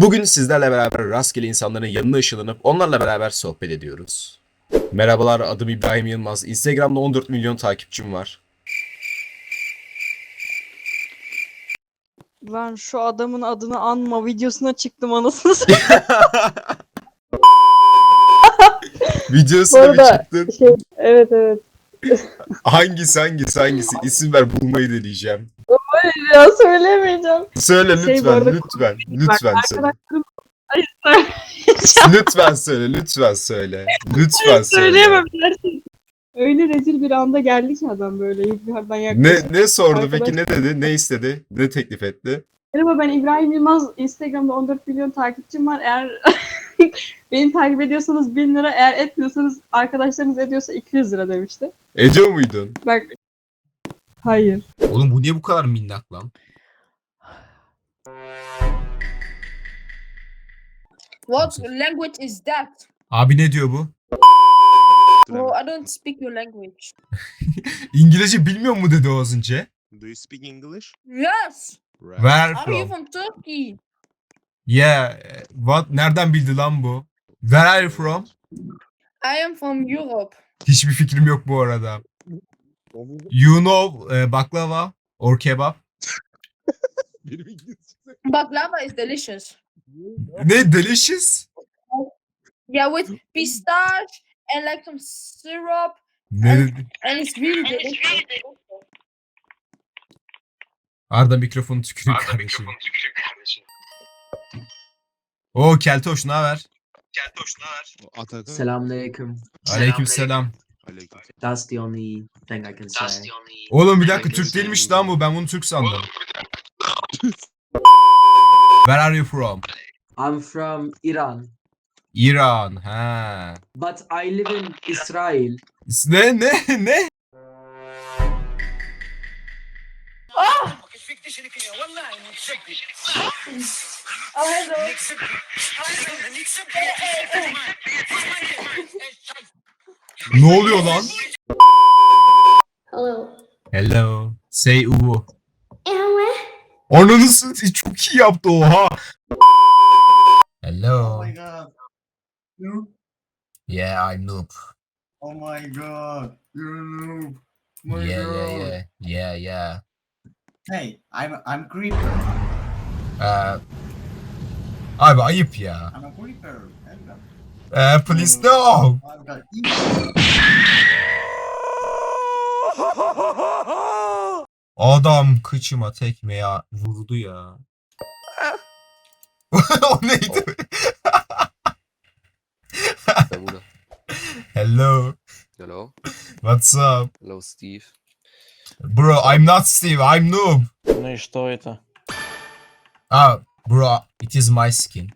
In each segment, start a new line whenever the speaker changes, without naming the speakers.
Bugün sizlerle beraber rastgele insanların yanına ışınlanıp onlarla beraber sohbet ediyoruz. Merhabalar adım İbrahim Yılmaz. Instagram'da 14 milyon takipçim var.
Lan şu adamın adını anma videosuna çıktım anasını satayım.
Videosuna bir
arada-
çıktın.
şey, evet evet.
Hangisi hangisi hangisi? İsim ver bulmayı deneyeceğim.
Ya söylemeyeceğim.
Söyle
Şey,
lütfen
arada-
lütfen. Lütfen söyle.
Arkadaşlarım... Hayır.
Lütfen söyle lütfen söyle. Lütfen söyle.
Söyleyemem gerçekten. Öyle rezil bir anda geldi ki adam böyle yukarıdan yaklaşık.
Ne ne sordu
Arkadaş-
peki ne dedi? Ne istedi? Ne teklif etti?
Merhaba ben İbrahim Yılmaz. Instagram'da 14 milyon takipçim var. Eğer beni takip ediyorsanız 1000 lira, eğer etmiyorsanız arkadaşlarınız ediyorsa 200 lira demişti.
Ediyor muydun?
Bak Hayır.
Oğlum bu niye bu kadar minnak lan?
What language is that?
Abi ne diyor bu?
Bro, I don't speak your language.
İngilizce bilmiyor mu dedi o az önce?
Do you speak English?
Yes.
Right.
Where
Are you
from?
from Turkey?
Yeah. What? Nereden bildi lan bu? Where are you from?
I am from Europe.
Hiçbir fikrim yok bu arada. You know eh, baklava or?
Benim İngilizce.
Baklava is delicious.
Ne? Delicious?
Yeah, with pistache and like some syrup,
Ne dedi?
and it's really delicious.
Arda mikrofonu tükürük kardeşim. Oo Keltoş ne haber?
Atakan.
Selamünaleyküm.
Aleykümselam.
Aleyküm.
That's the only thing I can say.
Oğlum bir dakika Türk değilmiş lan bu. Ben bunu Türk sandım. Where are you from?
I'm from Iran,
İran. Ha.
but I live in Israel.
Ne ne ne?
Hello.
Ne oluyor lan?
Hello.
Hello. Say uvu.
Anna.
Ananı satayım çok iyi yaptı oha. Hello.
Oh my god. You?
Yeah, I'm noob.
Oh my god. You're a noob. My
Yeah,
god.
yeah, yeah. Yeah, yeah.
Hey, I'm I'm creeper.
Ee, abi ayıp ya.
I'm a creeper. And, uh,
Ee, please no.
I've got
Adam kıçıma tekme ya vurdu ya. o neydi?
Bermuda.
Hello.
Hello.
What's up?
Hello, Steve.
Bro, I'm not Steve, I'm noob.
Ну и что это?
Ah, bro, it is my skin.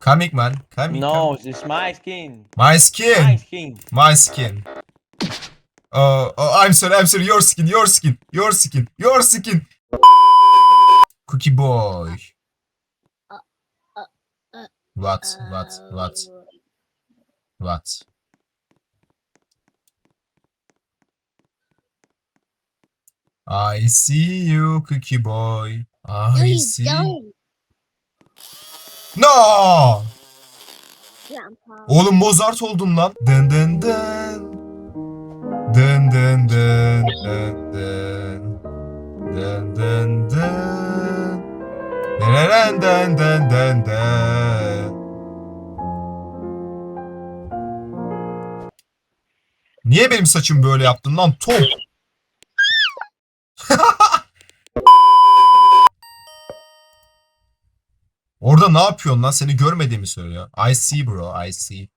Coming man, coming.
No,
coming.
this is my skin.
My
My
skin,
skin.
my skin. Oh, oh, I'm sorry, I'm sorry. Your skin, your skin, your skin, your skin. Cookie boy. What, what, what, what? I see you, cookie boy. I
you
see.
don't,
No! Oğlum Mozart oldum lan. Dın dın dın. Dın dın dın dın dın. Dın dın dın. Dın dın dın dın dın. Niye benim saçım böyle yaptın lan Tom? Orada ne yapıyorsun lan? Seni görmediğimi söylüyor. I see bro, I see.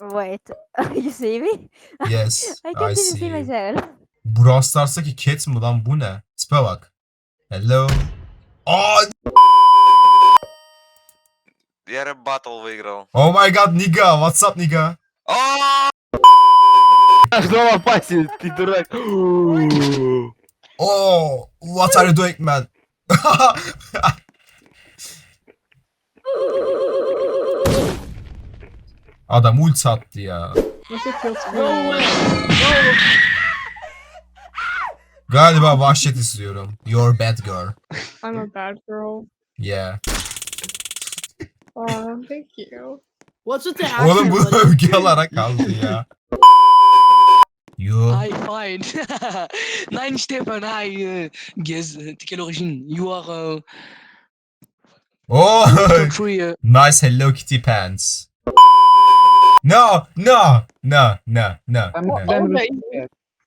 Wait, you see me?
Yes,
I
I
can't even
see
see
you.
myself.
Brawl Stars'taki Cat mı lan bu ne? Tipe bak. Hello. Aa,
Я батл выиграл.
oh my god nigga, what's up nigga?
Что опасен, ты дурак.
Oh, what are you doing man? Adam ult attı ya. Galiba vahşet istiyorum. You're bad girl.
I'm a bad girl.
Yeah.
Oh, thank you.
What's with the
Oğlum bu
accent,
övgü alarak kaldı ya. Yo.
Hi, fine. Nein, Stefan, hi. Guess, de quelle origine? You are uh,
Oh.
Uh,
nice Hello Kitty pants. No, no, no, no, no, no,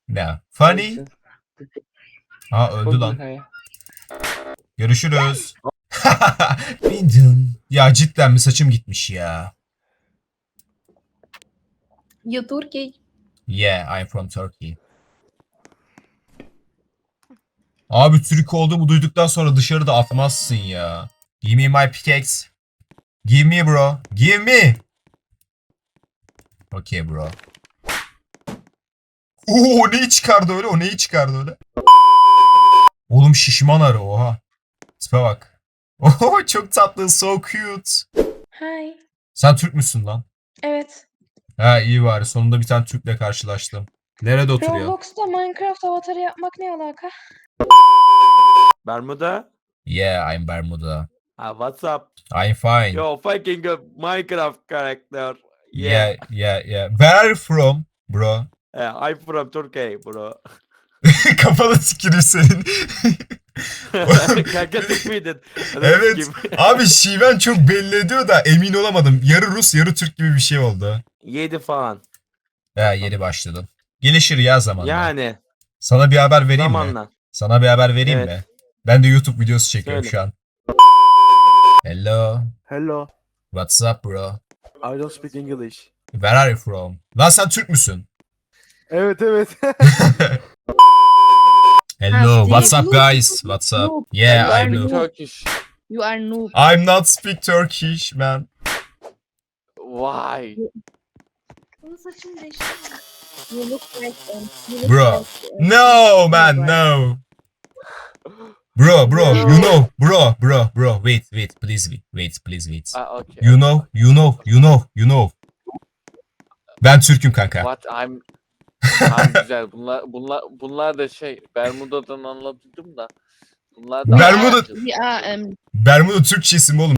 no. Funny. Ha öldü lan. Görüşürüz. Bindim. Ya cidden mi saçım gitmiş ya.
You Turkey.
Yeah, I'm from Turkey. Abi Türk olduğumu duyduktan sonra dışarıda atmazsın ya. Give me my pickaxe. Give me bro. Give me. Okay bro. Oo neyi çıkardı öyle? O neyi çıkardı öyle? Oğlum şişman arı oha. Tipe bak. Oho çok tatlı so cute.
Hi.
Sen Türk müsün lan?
Evet.
Ha iyi bari sonunda bir tane Türk'le karşılaştım. Nerede oturuyor?
Roblox'ta Minecraft avatarı yapmak ne alaka?
Bermuda?
Yeah, I'm Bermuda.
Ah, what's up?
I'm fine.
Yo, fucking uh, Minecraft character.
Yeah, yeah, yeah. Where are you from, bro?
Yeah, I'm from Turkey, bro.
Kafanı tükürür senin.
Kanka tıkmıydın.
Evet. Abi şiven çok belli ediyor da emin olamadım. Yarı Rus, yarı Türk gibi bir şey oldu.
7 falan.
Ha yeni başladım. Gelişir ya zamanla.
Yani
Sana bir haber vereyim mi?
zamanla.
Sana bir haber vereyim
Evet.
mi? Ben de YouTube videosu çekiyorum
Söyle.
şu an. Hello.
Hello.
What's up bro?
I don't speak English.
Where are you from? Lan sen Türk müsün?
Evet evet.
Hello, what's up guys? What's up? Yeah, I know.
Turkish.
You are noob.
I'm not speak Turkish man.
Why?
Bunun saçını değiştirme. You look like them. You look
Bro.
like them.
No man, no. Bro, bro, you know, bro, bro, bro, wait, wait, please wait, wait, please wait.
Ah, okay.
You know, you know, you know, you know. Ben Türk'üm kanka.
What I'm Tamam güzel. Bunlar bunlar bunlar da şey Bermuda'dan anlattım da. Bunlar da
Bermuda-
We are um,
Bermuda Türkçesi mi oğlum?